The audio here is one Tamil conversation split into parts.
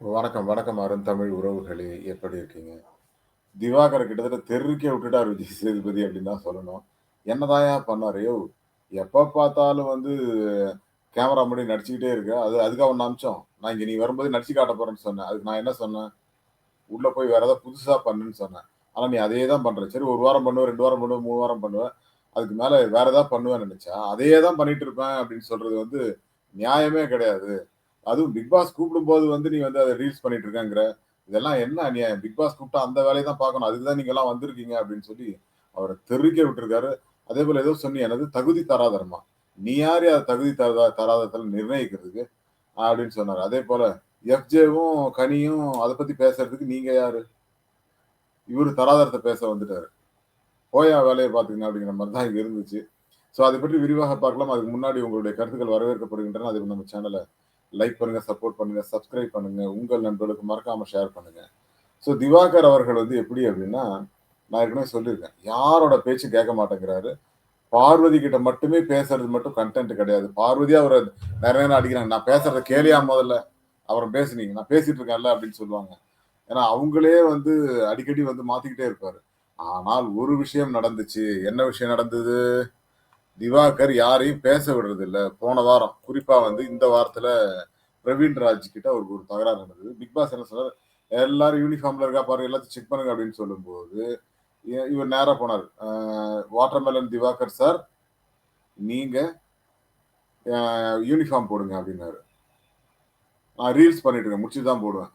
வணக்கம், வணக்கம் அருந்தமிழ் உறவுகளே! எப்படி இருக்கீங்க? திவாகர் கிட்டத்தட்ட தெருக்கே விட்டுட்டார் விஜய் சேதுபதி அப்படின்னு தான் சொல்லணும். என்னதாயா பண்ணார் யோ எப்போ பார்த்தாலும் வந்து கேமரா முன்னாடி நடிச்சுக்கிட்டே இருக்க. அது அதுக்காக ஒன்று அமிச்சோம் நான் இங்கே நீ வரும்போது நடிச்சு காட்ட போறேன்னு சொன்னேன். அதுக்கு நான் என்ன சொன்னேன்? உள்ளே போய் வேறு ஏதாவது புதுசாக பண்ணுன்னு சொன்னேன். ஆனால் நீ அதே தான் பண்ணுற சரி ஒரு வாரம் பண்ணுவேன் ரெண்டு வாரம் பண்ணுவேன் மூணு வாரம் பண்ணுவேன் அதுக்கு மேலே வேறு ஏதாவது பண்ணுவேன்னு நினச்சா அதையே தான் பண்ணிட்டு இருப்பேன் அப்படின்னு சொல்கிறது வந்து நியாயமே கிடையாது. அதுவும் பிக் பாஸ் கூப்பிடும்போது வந்து நீ வந்து அதை ரீல்ஸ் பண்ணிட்டு இருக்கேங்கிற. இதெல்லாம் என்ன நீ பிக் பாஸ் கூப்பிட்டா அந்த வேலையை தான் பார்க்கணும். அதுக்கு தான் நீங்கலாம் வந்திருக்கீங்க அப்படின்னு சொல்லி அவரை தெரிவிக்க விட்டுருக்காரு. அதே போல ஏதோ சொன்னி என்னது? தகுதி தராதரமா? நீ யாருய்யா தகுதி தரா தராதரத்த நிர்ணயிக்கிறதுக்கு? அப்படின்னு சொன்னாரு. அதேபோல எஃப்ஜேவும், கனியும் அதை பத்தி பேசுறதுக்கு நீங்க யாரு? இவரு தராதரத்தை பேச வந்துட்டாரு. போயா வேலையை பார்த்துக்கங்க அப்படிங்கிற மாதிரி தான் இங்க இருந்துச்சு. ஸோ அதை பற்றி விரிவாக பார்க்கலாம். அதுக்கு முன்னாடி உங்களுடைய கருத்துக்கள் வரவேற்கப்படுகின்றன. அதுக்கு நம்ம சேனலை லைக் பண்ணுங்க, சப்போர்ட் பண்ணுங்க, சப்ஸ்கிரைப் பண்ணுங்க. உங்கள் நண்பர்களுக்கு மறக்காம ஷேர் பண்ணுங்க. ஸோ திவாகர் அவர்கள் வந்து எப்படி அப்படின்னா, நான் ஏற்கனவே சொல்லியிருக்கேன். யாரோட பேச்சு கேட்க மாட்டேங்கிறாரு. பார்வதி கிட்ட மட்டுமே பேசுறது மட்டும் கண்டென்ட் கிடையாது. பார்வதி அவரை நிறைய நேரம் அடிக்கிறாங்க. நான் பேசுறத கேளியா முதல்ல அவரை பேசுனீங்க நான் பேசிட்டு இருக்கேன்ல அப்படின்னு சொல்லுவாங்க. ஏன்னா அவங்களே வந்து அடிக்கடி வந்து மாத்திக்கிட்டே இருப்பாரு. ஆனால் ஒரு விஷயம் நடந்துச்சு. என்ன விஷயம் நடந்தது? திவாகர் யாரையும் பேச விடுறதில்ல. போன வாரம், குறிப்பா வந்து இந்த வாரத்துல பிரவீன்ராஜ் கிட்ட அவருக்கு ஒரு தகராறு நடந்தது. பிக் பாஸ் என்ன சொன்னார் எல்லாரும் யூனிஃபார்ம்ல இருக்கா பாருங்க, எல்லாத்தையும் செக் பண்ணுங்க அப்படின்னு சொல்லும்போது, இவர் நேரா போனார் வாட்டர்மெலன் திவாகர் சார், நீங்க யூனிஃபார்ம் போடுங்க அப்படின்னாரு. நான் ரீல்ஸ் பண்ணிட்டு இருக்கேன். முடிச்சுட்டு தான் போடுவேன்.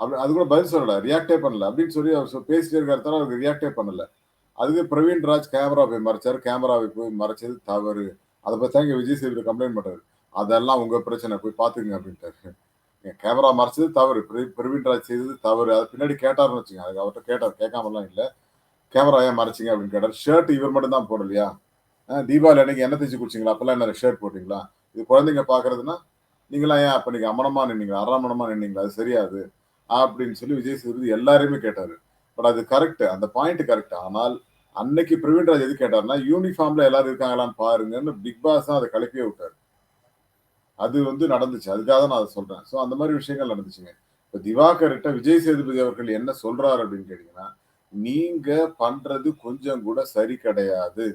அப்படி அது கூட பதில் சொல்லல. ரியாக்ட்டே பண்ணல. அப்படின்னு சொல்லி அவர் சொ பேசிட்டே இருக்காரு அவருக்கு ரியாக்டே பண்ணல. அதுக்கு பிரவீன்ராஜ் கேமரா போய் மறைச்சாரு. கேமராவை போய் மறைச்சது தவறு. அதை பற்றி தான் விஜய் சேதுபதி கம்ப்ளைண்ட் பண்ணுறாரு அதெல்லாம் உங்க பிரச்சனை. போய் பார்த்துக்கங்க அப்படின்ட்டாரு. கேமரா மறைச்சது தவறு. பிரவீன் பிரவீன்ராஜ் செய்தது தவறு. அது பின்னாடி கேட்டார்னு வச்சுங்க அதுக்கு அவர்கிட்ட கேட்டார் கேட்காமலாம் இல்லை கேமரா ஏன் மறைச்சிங்க அப்படின்னு கேட்டார் ஷர்ட் இவர் மட்டும் தான் போடலையா? தீபாவளி அன்னைக்கு எண்ணெய் தைச்சு குடிச்சிங்களா அப்பெல்லாம் என்ன ஷர்ட் போட்டீங்களா? இது குழந்தைங்க பார்க்கறதுன்னா, நீங்களாம் ஏன் அப்ப நீங்க அமனமா நின்னீங்களா? அரைமணமா நின்னீங்களா? அது சரியாது அப்படின்னு சொல்லி விஜய் சேதுபதி எல்லாரையுமே கேட்டாரு. பட் அது கரெக்ட். அந்த பாயிண்ட் கரெக்ட். ஆனால் அன்னைக்கு பிரவீன்ராஜ் எது கேட்டாருன்னா, யூனிஃபார்ம்ல எல்லாரும் இருக்காங்களான்னு பாருங்கன்னு பிக் பாஸ் தான் அதை கலப்பியே விட்டாரு. அது வந்து நடந்துச்சு. அதுக்காக தான் நான் அதை சொல்றேன். ஸோ அந்த மாதிரி விஷயங்கள் நடந்துச்சுங்க. இப்போ திவாகர்கிட்ட விஜய் சேதுபதி அவர்கள் என்ன சொல்றாரு அப்படின்னு கேட்டீங்கன்னா, நீங்க பண்றது கொஞ்சம் கூட சரி கிடையாது.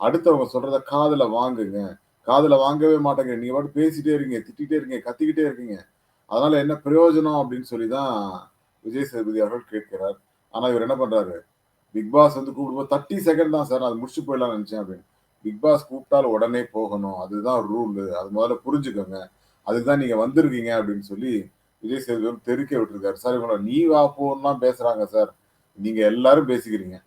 அடுத்தவங்க சொல்றத காதல வாங்குங்க. காதல வாங்கவே மாட்டேங்க நீங்க பாட்டு பேசிட்டே இருக்கீங்க, திட்டிகிட்டே இருக்கீங்க, கத்திக்கிட்டே இருக்கீங்க. அதனால என்ன பிரயோஜனம் அப்படின்னு சொல்லி தான் விஜய் சேதுபதி அவர்கள் கேட்கிறார். ஆனா இவர் என்ன பண்றாரு? பிக் பாஸ் வந்து கூப்பிடுவோம் தேர்ட்டி செகண்ட் தான் சார். அது முடிச்சு போயிடலாம் நினச்சேன் அப்படின்னு. பிக் பாஸ் கூப்பிட்டால் உடனே போகணும். அதுதான் ரூல். அது முதல்ல புரிஞ்சுக்கோங்க. அதுக்கு தான் நீங்க வந்திருக்கீங்க அப்படின்னு சொல்லி விஜய் சேதுபதி தெருக்க தெருக்கே விட்டுருக்காரு. சார் இவங்கள நீ வா போன்னுலாம் பேசுறாங்க சார். நீங்க எல்லாரும் பேசிக்கிறீங்க.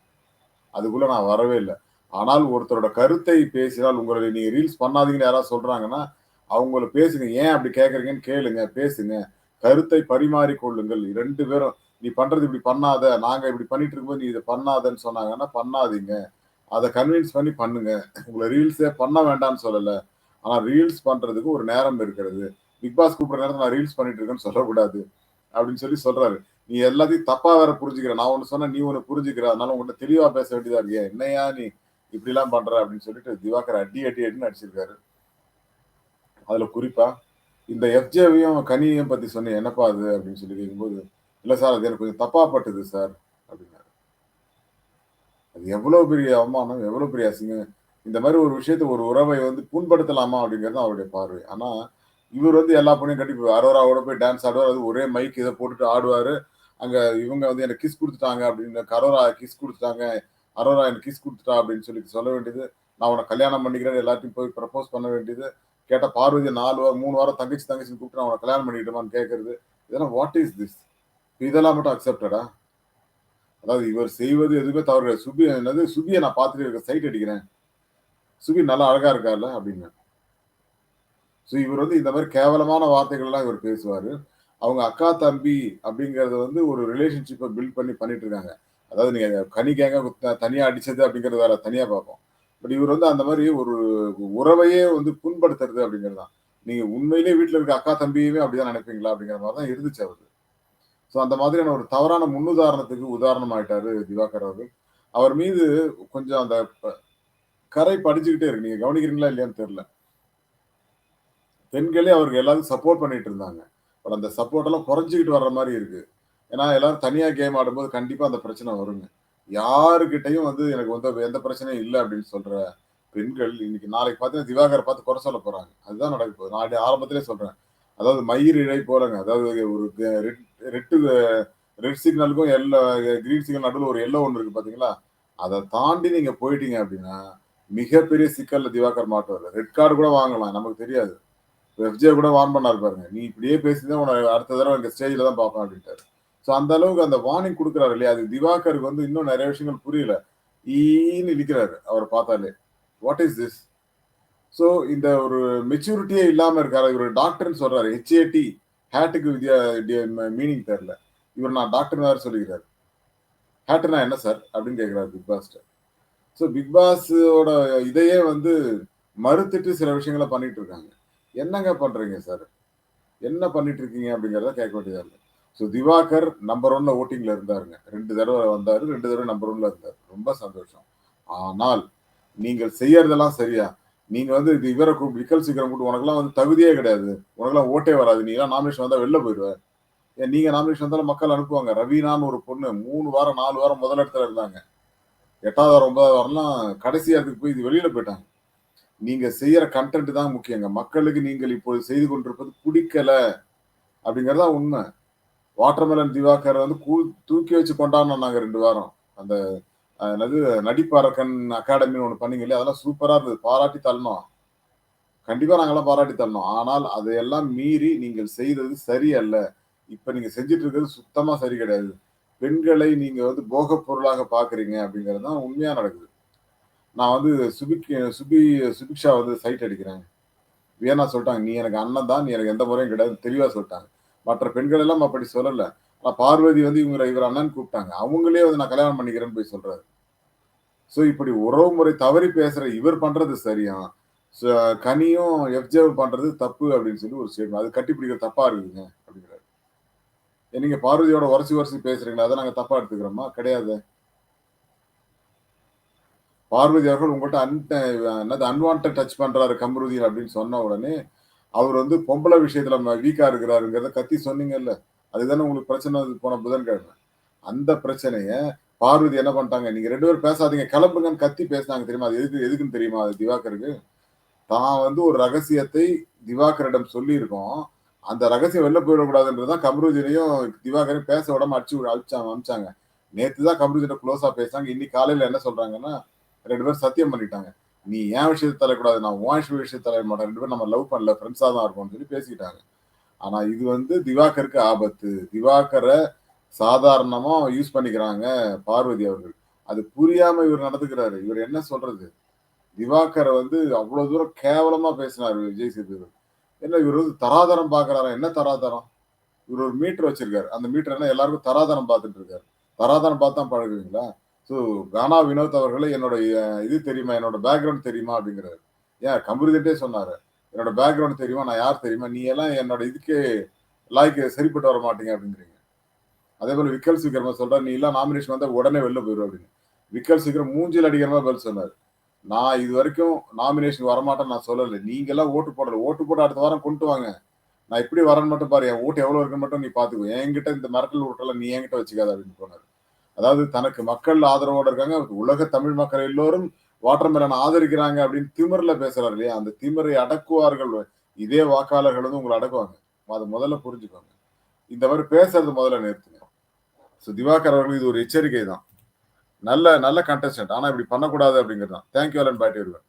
அதுக்குள்ள நான் வரவே இல்லை ஆனால் ஒருத்தரோட கருத்தை பேசினால் உங்களை நீங்க ரீல்ஸ் பண்ணாதீங்கன்னு யாராவது சொல்றாங்கன்னா, அவங்கள பேசுங்க. ஏன் அப்படி கேட்குறீங்கன்னு கேளுங்க. பேசுங்க. கருத்தை பரிமாறிக்கொள்ளுங்கள் ரெண்டு பேரும் நீ பண்றது இப்படி பண்ணாத. நாங்க இப்படி பண்ணிட்டு இருக்கும்போது நீ இதை பண்ணாதன்னு சொன்னாங்கன்னா, பண்ணாதீங்க. அதை கன்வின்ஸ் பண்ணி பண்ணுங்க. உங்களை ரீல்ஸே பண்ண வேண்டாம்னு சொல்லல. ஆனா ரீல்ஸ் பண்றதுக்கு ஒரு நேரம் இருக்கிறது. பிக் பாஸ் கூப்பிடுற நேரத்துல நான் ரீல்ஸ் பண்ணிட்டு இருக்கேன்னு சொல்லக்கூடாது. அப்படின்னு சொல்லி சொல்றாரு. நீ எல்லாத்தையும் தப்பா வேற புரிஞ்சுக்கிற. நான் ஒண்ணு சொன்ன நீ ஒன்று புரிஞ்சுக்கிற. அதனால உங்கள்கிட்ட தெளிவா பேச வேண்டியதா இருக்கியா என்னையா நீ இப்படிலாம் பண்ற அப்படின்னு சொல்லிட்டு திவாகர் அடி அடி அடின்னு அடிச்சிருக்காரு. அதுல குறிப்பா இந்த எஃப்ஜேவையும், கனியையும் பத்தி சொன்னேன் என்னப்பா அது அப்படின்னு சொல்லி கேட்கும்போது, இல்ல சார் அது எனக்கு கொஞ்சம் தப்பா பட்டுது சார் அப்படின்னாரு. அது எவ்வளவு பெரிய அவமானம், எவ்வளவு பெரிய அசிங்கம். இந்த மாதிரி ஒரு விஷயத்த ஒரு உறவை வந்து புண்படுத்தலாமா அப்படிங்கிறது தான் அவருடைய பார்வை. ஆனா இவர் வந்து எல்லா பொண்ணையும் கட்டி அரோராவோட போய் டான்ஸ் ஆடுவார் அது ஒரே மைக் இதை போட்டுட்டு ஆடுவாரு. அங்க இவங்க வந்து எனக்கு கிஸ் கொடுத்துட்டாங்க அப்படின்னு கரோரா கிஸ் கொடுத்துட்டாங்க அரோரா எனக்கு கிஸ் கொடுத்துட்டா அப்படின்னு சொல்லி சொல்ல வேண்டியது. நான் உனக்கு கல்யாணம் பண்ணிக்கிறேன் எல்லாத்தையும் போய் ப்ரப்போஸ் பண்ண வேண்டியது. கேட்டால் பார்வதி நாலு வாரம் மூணு வாரம் தங்கச்சி தங்கச்சின்னு கூப்பிட்டு நான் உனக்கு கல்யாணம் பண்ணிக்கட்டுமான்னு கேட்கறது. இதெல்லாம் வாட் இஸ் திஸ்? இதெல்லாம் மட்டும் அக்செப்டடா? அதாவது இவர் செய்வது எதுவுமே தவறு கிடையாது. சுபி என்னது சுபியை நான் பார்த்துட்டு இருக்கேன். சைட் அடிக்கிறேன். சுபி நல்லா அழகா இருக்கார்ல அப்படின்னு. ஸோ இவர் வந்து இந்த மாதிரி கேவலமான வார்த்தைகள்லாம் இவர் பேசுவார் அவங்க அக்கா, தம்பி அப்படிங்கிறது வந்து ஒரு ரிலேஷன்ஷிப்பை பில்ட் பண்ணி பண்ணிட்டு இருக்காங்க. அதாவது நீங்கள் கனி கேங்க த தனியா அடிச்சது அப்படிங்கிறது வேற தனியாக பார்ப்போம். பட் இவர் வந்து அந்த மாதிரி ஒரு உறவையே வந்து புண்படுத்துறது அப்படிங்கிறது தான். நீங்கள் உண்மையிலேயே வீட்டில் இருக்க அக்கா, தம்பியுமே அப்படிதான் நினைப்பீங்களா? அப்படிங்கிற மாதிரி தான் இருந்துச்சு அவருக்கு. ஸோ அந்த மாதிரியான ஒரு தவறான முன்னுதாரணத்துக்கு உதாரணம் ஆயிட்டாரு திவாகர் அவர்கள். அவர் மீது கொஞ்சம் அந்த கரை படிச்சுக்கிட்டே இருக்கு. நீங்க கவனிக்கிறீங்களா இல்லையான்னு தெரியல. பெண்களே அவருக்கு எல்லாரும் சப்போர்ட் பண்ணிட்டு இருந்தாங்க. பட் அந்த சப்போர்ட் எல்லாம் குறைஞ்சிக்கிட்டு வர்ற மாதிரி இருக்கு ஏன்னா எல்லாரும் தனியா கேம் ஆடும்போது கண்டிப்பா அந்த பிரச்சனை வருங்க யாருக்கிட்டையும் வந்து எனக்கு வந்து எந்த பிரச்சனையும் இல்லை அப்படின்னு சொல்ற பெண்கள் இன்னைக்கு நாளைக்கு பார்த்தீங்கன்னா திவாகரை பார்த்து குறை சொல்ல போறாங்க அதுதான் நடக்க போகுது நான் ஆரம்பத்திலே சொல்றேன் அதாவது மயிர் இழை போலங்க அதாவது ஒரு ரெட்டு ரெட் சிக்னலுக்கும் எல்லோ கிரீன் சிக்னல் நடுவில் ஒரு எல்லோ ஒன்று இருக்கு பார்த்தீங்களா அதை தாண்டி நீங்கள் போயிட்டீங்க அப்படின்னா மிகப்பெரிய சிக்கலில் திவாகர் மாட்டுவார் ரெட் கார்டு கூட வாங்கலாம் நமக்கு தெரியாது. எஃப்ஜே கூட வார்ன் பண்ணார் பாருங்க. நீ இப்படியே பேசிதான் உன்னை அடுத்த தடவை இந்த ஸ்டேஜில் தான் பார்ப்பேன் அப்படின்ட்டாரு. ஸோ அந்த அளவுக்கு அந்த வார்னிங் கொடுக்குறாரு இல்லையா? அது திவாகருக்கு வந்து இன்னும் நிறைய விஷயங்கள் புரியல. ஈன்னு இருக்கிறாரு அவர் பார்த்தாலே. வாட் இஸ் திஸ் ஸோ இந்த ஒரு மெச்சூரிட்டியே இல்லாமல் இருக்காரு. இவர் டாக்டர்னு சொல்றாரு ஹெச்ஏடி ஹேட்டுக்கு வித்யா மீனிங் தெரில இவர் நான் டாக்டர் வேறு சொல்லிக்கிறாரு. ஹேட்டுனா என்ன சார் அப்படின்னு கேட்குறாரு பிக் பாஸ்ட்டு ஸோ பிக் பாஸோட இதையே வந்து மறுத்துட்டு சில விஷயங்களை பண்ணிட்டு இருக்காங்க. என்னங்க பண்ணுறீங்க சார் என்ன பண்ணிட்டு இருக்கீங்க அப்படிங்கிறத கேட்க வேண்டியதா இல்லை ஸோ திவாகர் நம்பர் ஒன்ல ஓட்டிங்ல இருந்தாருங்க. ரெண்டு தடவை வந்தாரு ரெண்டு தடவை நம்பர் ஒன்ல இருந்தார். ரொம்ப சந்தோஷம். ஆனால் நீங்கள் செய்யறதெல்லாம் சரியா? நீங்க வந்து இது இவரை கூப்பிட்டு விக்கல் சீக்கிரம் கூப்பிட்டு உனக்கெல்லாம் வந்து தகுதியே கிடையாது. உனக்கெல்லாம் ஓட்டே வராது. நீ எல்லாம் நாமினேஷன் வந்தால் வெளில போயிடுவ. ஏன் நீங்க நாமினேஷன் வந்தாலும் மக்கள் அனுப்புவாங்க. ரவீனான்னு ஒரு பொண்ணு மூணு வாரம் நாலு வாரம் முதல் இடத்துல இருந்தாங்க. எட்டாவது வாரம் ஒன்பதாவது வாரம்லாம் கடைசி இடத்துக்கு போய் இது வெளியில போயிட்டாங்க. நீங்க செய்யற கண்டென்ட் தான் முக்கியங்க. மக்களுக்கு நீங்கள் இப்போது செய்து கொண்டிருப்பது பிடிக்கல. அப்படிங்கறதா உண்மை. வாட்டர்மெலன் திவாகர் வந்து கூ தூக்கி வச்சு கொண்டாடினோம் நாங்கள் ரெண்டு வாரம். அந்த என்னது நடிப்பாரக்கன் அகாடமின்னு ஒன்று பண்ணீங்க இல்லையா அதெல்லாம் சூப்பராக இருந்தது. பாராட்டி தள்ளணும் கண்டிப்பாக நாங்கெல்லாம் பாராட்டி தள்ளணும் ஆனால் அதையெல்லாம் மீறி நீங்கள் செய்தது சரியல்ல. இப்போ நீங்கள் செஞ்சுட்டு இருக்கிறது சுத்தமாக சரி கிடையாது. பெண்களை நீங்கள் வந்து போகப் பொருளாக பார்க்குறீங்க அப்படிங்கிறது தான் உண்மையாக நடக்குது. நான் வந்து சுபிக் சுபி சுபிக்ஷா வந்து சைட் அடிக்கிறேன். வேணா சொல்லிட்டாங்க நீ எனக்கு அண்ணன் தான். நீ எனக்கு எந்த முறையும் கிடையாது. தெளிவாக சொல்லிட்டாங்க. மற்ற பெண்கள் எல்லாம் அப்படி சொல்லலை. பார்வதி வந்து இவங்க இவர் அண்ணன் கூப்பிட்டாங்க. அவங்களே வந்து நான் கல்யாணம் பண்ணிக்கிறேன்னு போய் சொல்றாரு. ஸோ இப்படி உறவு முறை தவறி பேசுற இவர் பண்றது சரியா? கனியும் எஃப்ஜேவும் பண்றது தப்பு அப்படின்னு சொல்லி ஒரு ஸ்டேட்மெண்ட் அது கட்டிப்பிடிக்கிற தப்பா இருக்குதுங்க அப்படிங்கிறாரு. நீங்க பார்வதியோட உரசி உரசி பேசுறீங்களா? அதை நாங்க தப்பா எடுத்துக்கிறோமா? கிடையாது. பார்வதி அவர்கள் உங்கள்கிட்ட அன் என்னது அன்வான்ட் டச் பண்றாரு கம்ருதி அப்படின்னு சொன்ன உடனே அவர் வந்து பொம்பளை விஷயத்துல வீக்கா இருக்கிறாருங்கிறத கத்தி சொன்னீங்கல்ல. அதுதானே உங்களுக்கு பிரச்சனை போன புதன்கிழமை அந்த பிரச்சனைய பார்வதி என்ன பண்ணிட்டாங்க? நீங்க ரெண்டு பேரும் பேசாதீங்க. கிளம்புங்கன்னு கத்தி பேசினாங்க தெரியுமா? அது எதுக்கு எதுக்குன்னு தெரியுமா? அது திவாகருக்கு. தான் வந்து ஒரு ரகசியத்தை திவாகரிடம் சொல்லியிருக்கோம். அந்த ரகசியம் வெளில போயிடக்கூடாதுன்றதுதான் கமருஜினையும் திவாகரையும் பேச விடாம அடிச்சு அழிச்சாங்க அமிச்சாங்க. நேத்து தான் கமருதீனை க்ளோஸா பேசினாங்க. இன்னைக்கு காலையில என்ன சொல்றாங்கன்னா ரெண்டு பேரும் சத்தியம் பண்ணிட்டாங்க. நீ ஏன் விஷயத்தை தலைக்கூடாது நான் உன் விஷயத்தை தலைய மாட்டேன். ரெண்டு பேரும் நம்ம லவ் பண்ணல. ஃப்ரெண்ட்ஸா தான் இருக்கும்னு சொல்லி பேசிக்கிட்டாங்க. ஆனா இது வந்து திவாகருக்கு ஆபத்து. திவாகரை சாதாரணமா யூஸ் பண்ணிக்கிறாங்க பார்வதி அவர்கள். அது புரியாம இவர் நடந்துக்கிறாரு. இவர் என்ன சொல்றது? திவாகரை வந்து அவ்வளவு தூரம் கேவலமா பேசினார் விஜய் சேதுபதி. என்ன இவர் வந்து தராதரம் பாக்குறாரா என்ன தராதரம்? இவர் ஒரு மீட்டர் வச்சிருக்காரு. அந்த மீட்டர் என்ன எல்லாருக்கும் தராதரம் பார்த்துட்டு இருக்காரு. தராதரம் பார்த்து தான் பழகுவீங்களா? ஸோ கானா வினோத் அவர்களே என்னோட இது தெரியுமா? என்னோட பேக்ரவுண்ட் தெரியுமா? அப்படிங்கிறாரு. ஏன் கம்புரிதட்டே சொன்னாரு. என்னோட பேக்ரவுண்ட் தெரியுமா? நான் யார் தெரியுமா? நீ எல்லாம் என்னோட இதுக்கு லாய்க்கு சரிப்பட்டு வர மாட்டீங்க அப்படிங்கிறீங்க. அதே போல விக்கல் சீக்கிரமா சொல்றா நீ எல்லாம் நாமினேஷன் வந்தா உடனே வெளில போயிடும் அப்படின்னு. விக்கல் சீக்கிரம் மூஞ்சில் அடிக்கிற மாதிரி பதில் சொன்னார். நான் இது வரைக்கும் நாமினேஷன் வரமாட்டேன்னு நான் சொல்லலை. நீங்க எல்லாம் ஓட்டு போடல. ஓட்டு போட்டு அடுத்த வாரம் கொண்டு வாங்க. நான் இப்படி வரேன்னு மட்டும் பாரு. என் ஓட்டு எவ்வளவு இருக்குன்னு மட்டும் நீ பாத்துக்கோ. என்கிட்ட இந்த மிரட்டல் ஓட்டெல்லாம் நீ என்கிட்ட வச்சுக்காத அப்படின்னு போனாரு. அதாவது தனக்கு மக்கள் ஆதரவோட இருக்காங்க. உலக தமிழ் மக்கள் எல்லோரும் வாட்டர் மேலன் ஆதரிக்கிறாங்க அப்படின்னு திமிர்ல பேசுறாரு இல்லையா? அந்த திமிரை அடக்குவார்கள். இதே வாக்காளர்கள் வந்து உங்களை அடக்குவாங்க. அதை முதல்ல புரிஞ்சுக்கோங்க. இந்த மாதிரி பேசுறது முதல்ல நிறுத்துங்க. ஸோ திவாகர் அவர்கள் இது ஒரு எச்சரிக்கை தான் நல்ல நல்ல கண்டஸ்டன்ட் ஆனா இப்படி பண்ணக்கூடாது அப்படிங்கிறது தான் தேங்க்யூ அலன் பாட்டி வருவேன்